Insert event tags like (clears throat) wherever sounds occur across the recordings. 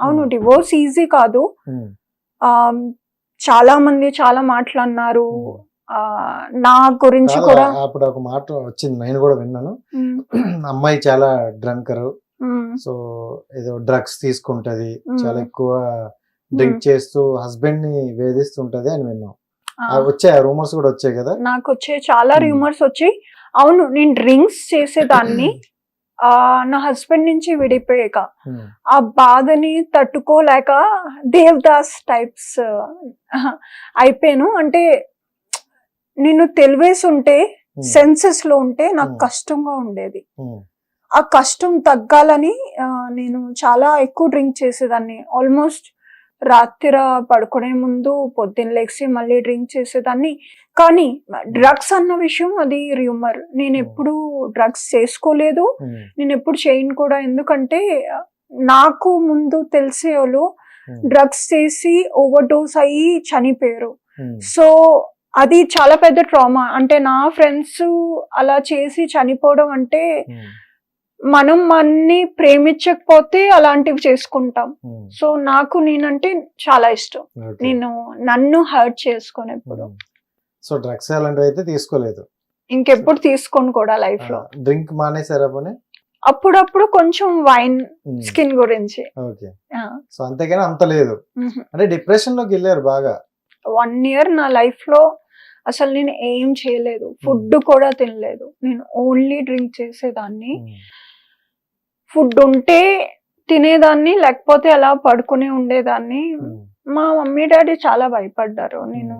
అవును Hmm. Divorce easy కాదు. ఆ చాలా మంది చాలా మాటలన్నారు ఉమ్. ఆ నా గురించి కూడా అప్పుడు ఒక మాట వచ్చింది నేను కూడా విన్నాను. (clears throat) అమ్మాయి చాలా డ్రంకర్. సో ఏదో డ్రగ్స్ తీసుకుంటది. చాలా ఎక్కువ డ్రింక్ చేస్తూ హస్బెండ్ని వేధిస్తుంటది అని విన్నాం. వచ్చాయి రూమర్స్ కూడా వచ్చాయి కదా? నాకు వచ్చే చాలా Hmm. రూమర్స్ వచ్చి అవును నేను డ్రింక్స్ చేసేదాన్ని. (clears throat) నా హస్బెండ్ నుంచి విడిపోయాక ఉమ్, ఆ బాధని తట్టుకోలేక దేవదాస్ టైప్స్ అయిపోయాను. అంటే నేను తెలివేసి ఉంటే సెన్సెస్లో ఉంటే నాకు Hmm. కష్టంగా ఉండేది. ఆ కష్టం తగ్గాలని నేను చాలా ఎక్కువ డ్రింక్ చేసేదాన్ని. ఆల్మోస్ట్ రాత్రి పడుకునే ముందు పొద్దున్న లేచి మళ్ళీ డ్రింక్ చేసేదాన్ని. కానీ డ్రగ్స్ అన్న విషయం అది రూమర్ నేను ఎప్పుడు డ్రగ్స్ చేసుకోలేదు. నేను ఎప్పుడు చేయను కూడా. ఎందుకంటే నాకు ముందు తెలిసే వాళ్ళు డ్రగ్స్ చేసి ఓవర్ డోస్ అయ్యి చనిపోయారు. సో అది చాలా పెద్ద ట్రామా. అంటే నా ఫ్రెండ్స్ అలా చేసి చనిపోవడం అంటే మనం మన్ని ప్రేమించకపోతే అలాంటివి చేసుకుంటాం. ఉమ్, సో నాకు నేనంటే చాలా ఇష్టం. నేను నన్ను హర్ట్ చేసుకోను ఎప్పుడు. ఉమ్. సో డ్రగ్స్ అలాంటివి అయితే తీసుకోలేదు. ఇంకెప్పుడు తీసుకోను కూడా లైఫ్లో డ్రింక్ మానేసారా పోనీ? అప్పుడప్పుడు కొంచెం వైన్ ఉమ్, స్కిన్ గురించి. ఓకే సో అంతేగాని అంత లేదు. అంటే డిప్రెషన్లోకి వెళ్ళారు బాగా. వన్ ఇయర్ నా లైఫ్లో అసలు నేను ఏం చేయలేదు. ఫుడ్ కూడా తినలేదు. నేను ఓన్లీ డ్రింక్ చేసేదాన్ని. ఫుడ్ ఉంటే తినేదాన్ని లేకపోతే అలా పడుకుని ఉండేదాన్ని. మా మమ్మీ డాడీ చాలా భయపడ్డారు. నేను.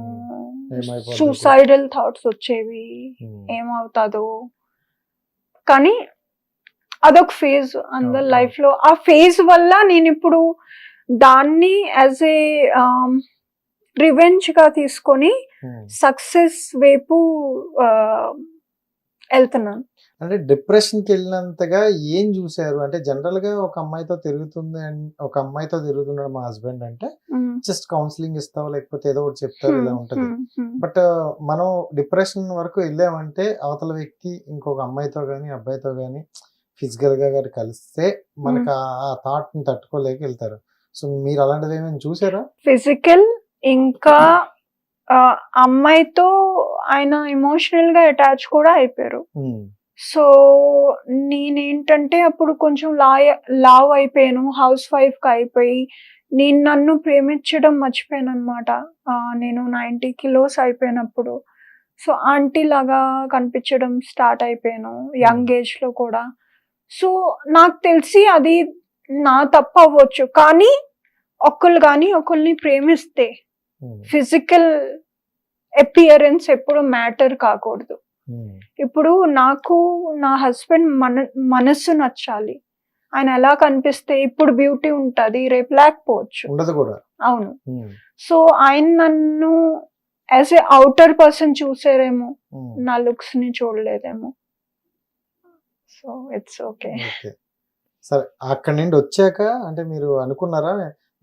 సూసైడల్ థాట్స్ వచ్చేవి. ఏమవుతాదో. కానీ అదొక ఫేజ్ అందరి అవును. లైఫ్లో. ఆ ఫేజ్ వల్ల నేను ఇప్పుడు దాన్ని యాజ్ ఏ రివెంజ్గా తీసుకొని. సక్సెస్ వైపు ఆ, వెళ్తున్నాను. అంటే డిప్రెషన్కి వెళ్ళినంతగా ఏం చూసారు అంటే జనరల్గా ఒక అమ్మాయితో తిరుగుతుంది ఒక అమ్మాయితో తిరుగుతున్నాడు మా హస్బెండ్ అంటే జస్ట్ కౌన్సిలింగ్ ఇస్తావు? లేకపోతే ఏదో ఒకటి చెప్తారు ఇలా ఉంటది. బట్ మనం డిప్రెషన్ వరకు వెళ్ళామంటే అవతల వ్యక్తి ఇంకొక అమ్మాయితో గానీ అబ్బాయితో గానీ ఫిజికల్గా గానీ కలిస్తే మనకు ఆ- ఆ థాట్ని తట్టుకోలేక వెళ్తారు. సో మీరు అలాంటిది ఏమైనా చూసారా? ఫిజికల్ ఇంకా అమ్మాయితో ఆయన ఎమోషనల్గా అటాచ్ కూడా అయిపోయారు. సో నేనేంటంటే అప్పుడు కొంచెం లాయ లావ్ అయిపోయాను హౌస్ వైఫ్గా అయిపోయి నేను నన్ను ప్రేమించడం మర్చిపోయాను అనమాట నేను నైంటీ కిలోస్ అయిపోయినప్పుడు. సో ఆంటీ లాగా కనిపించడం స్టార్ట్ అయిపోయాను యంగ్ ఏజ్లో కూడా. సో నాకు తెలిసి అది నా తప్పు అవ్వచ్చు. కానీ ఒకళ్ళు కానీ ఒకరిని ప్రేమిస్తే ఫిజికల్ అపియరెన్స్ ఎప్పుడు మ్యాటర్ కాకూడదు. ఉమ్, ఇప్పుడు నాకు నా హస్బెండ్ మన మనస్సు నచ్చాలి. ఆయన ఎలా కనిపిస్తే ఇప్పుడు బ్యూటీ ఉంటది రేపు లేకపోవచ్చు. ఉండదు కూడా. అవును. ఉమ్, సో ఆయన నన్ను యాజ్ ఏ అవుటర్ పర్సన్ చూసారేమో. నా లుక్స్ని చూడలేదేమో. సో ఇట్స్ ఓకే ఓకే సరే అక్కడి నుండి వచ్చాక అంటే మీరు అనుకున్నారా?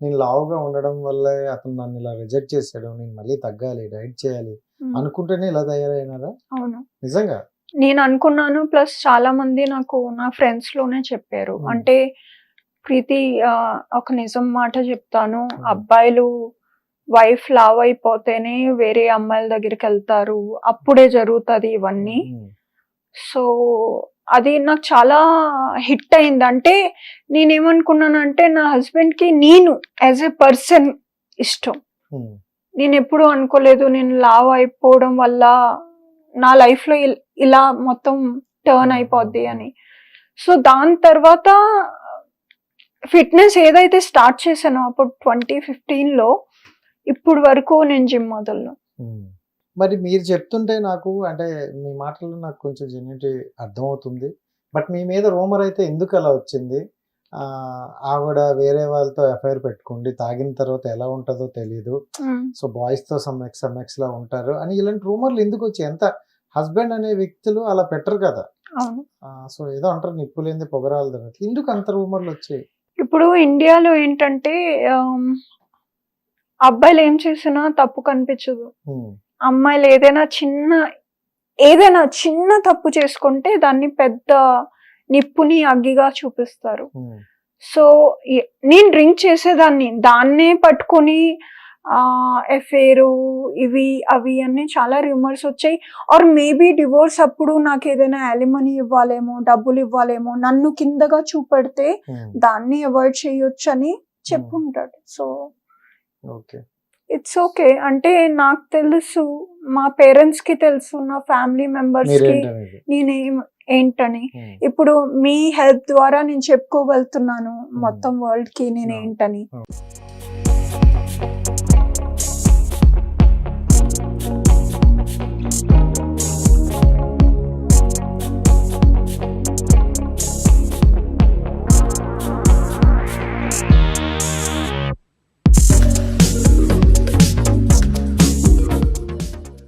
నేను లావుగా ఉండడం వల్ల అతను నన్ను ఇలా రిజెక్ట్ చేశాడు నేను మళ్ళీ తగ్గాలి డైట్ చేయాలి అనుకుంటేనే ఇలా తయారైనారా? అవును. నిజంగా? నేను అనుకున్నాను ప్లస్ చాలా మంది నాకు నా ఫ్రెండ్స్లోనే చెప్పారు. అంటే ప్రీతి ఒక నిజం మాట చెప్తాను. అబ్బాయిలు వైఫ్ లావ్ అయిపోతేనే వేరే అమ్మాయిల దగ్గరికి వెళ్తారు. అప్పుడే జరుగుతుంది ఇవన్నీ. సో అది నాకు చాలా హిట్ అయింది. అంటే నేనేమనుకున్నానంటే నా హస్బెండ్కి నేను యాజ్ ఎ పర్సన్ ఇష్టం. నేను ఎప్పుడు అనుకోలేదు నేను లావ్ అయిపోవడం వల్ల నా లైఫ్లో ఇల్- మొత్తం టర్న్ అయిపోద్ది అని. సో దాని తర్వాత ఫిట్నెస్ ఏదైతే స్టార్ట్ చేశానో అప్పుడు ట్వంటీ ఫిఫ్టీన్లో ఇప్పుడు వరకు నేను జిమ్ మొదలు ఉమ్. మరి మీరు చెప్తుంటే నాకు అంటే మీ మాటల్లో నాకు కొంచెం జెన్యునిటీ అర్థమవుతుంది. బట్ మీ మీద రూమర్ అయితే ఎందుకు అలా వచ్చింది? ఆ, ఆవిడ వేరే వాళ్ళతో ఎఫ్ఐఆర్ పెట్టుకోండి తాగిన తర్వాత ఎలా ఉంటుందో తెలియదు సో బాయ్స్తో సమ్ ఎక్స్ సమ్ ఎక్స్ లా ఉంటారు అని ఇలాంటి రూమర్లు ఎందుకు వచ్చాయి? ఎంత హస్బెండ్ అనే వ్యక్తులు అలా పెట్టరు కదా? సో ఏదో అంటారు నిప్పు లేని పొగరాలు తినట్టు ఎందుకు అంత రూమర్లు వచ్చాయి? ఇప్పుడు ఇండియాలో ఏంటంటే అబ్బాయిలు ఏం చేసినా తప్పు కనిపించదు. అమ్మాయిలు ఏదైనా చిన్న ఏదైనా చిన్న తప్పు చేసుకుంటే దాన్ని పెద్ద నిప్పుని అగ్గిగా చూపిస్తారు. సో నేను డ్రింక్ చేసేదాన్ని. దాన్నే పట్టుకొని ఎఫేరు ఇవి అవి అన్ని చాలా రూమర్స్ వచ్చాయి. ఆర్ మేబీ డివోర్స్ అప్పుడు నాకు ఏదైనా అలిమనీ ఇవ్వాలేమో డబ్బులు ఇవ్వాలేమో నన్ను కిందగా చూపెడితే దాన్ని అవాయిడ్ చేయొచ్చు అని చెప్పుంటాడు. So okay. ఇట్స్ ఓకే అంటే నాకు తెలుసు మా పేరెంట్స్కి తెలుసు నా ఫ్యామిలీ మెంబర్స్కి నేనేం ఏంటని. ఉమ్, ఇప్పుడు మీ హెల్ప్ ద్వారా నేను చెప్పుకోగలుగుతున్నాను మొత్తం వరల్డ్కి నేను Hmm. ఏంటని Hmm.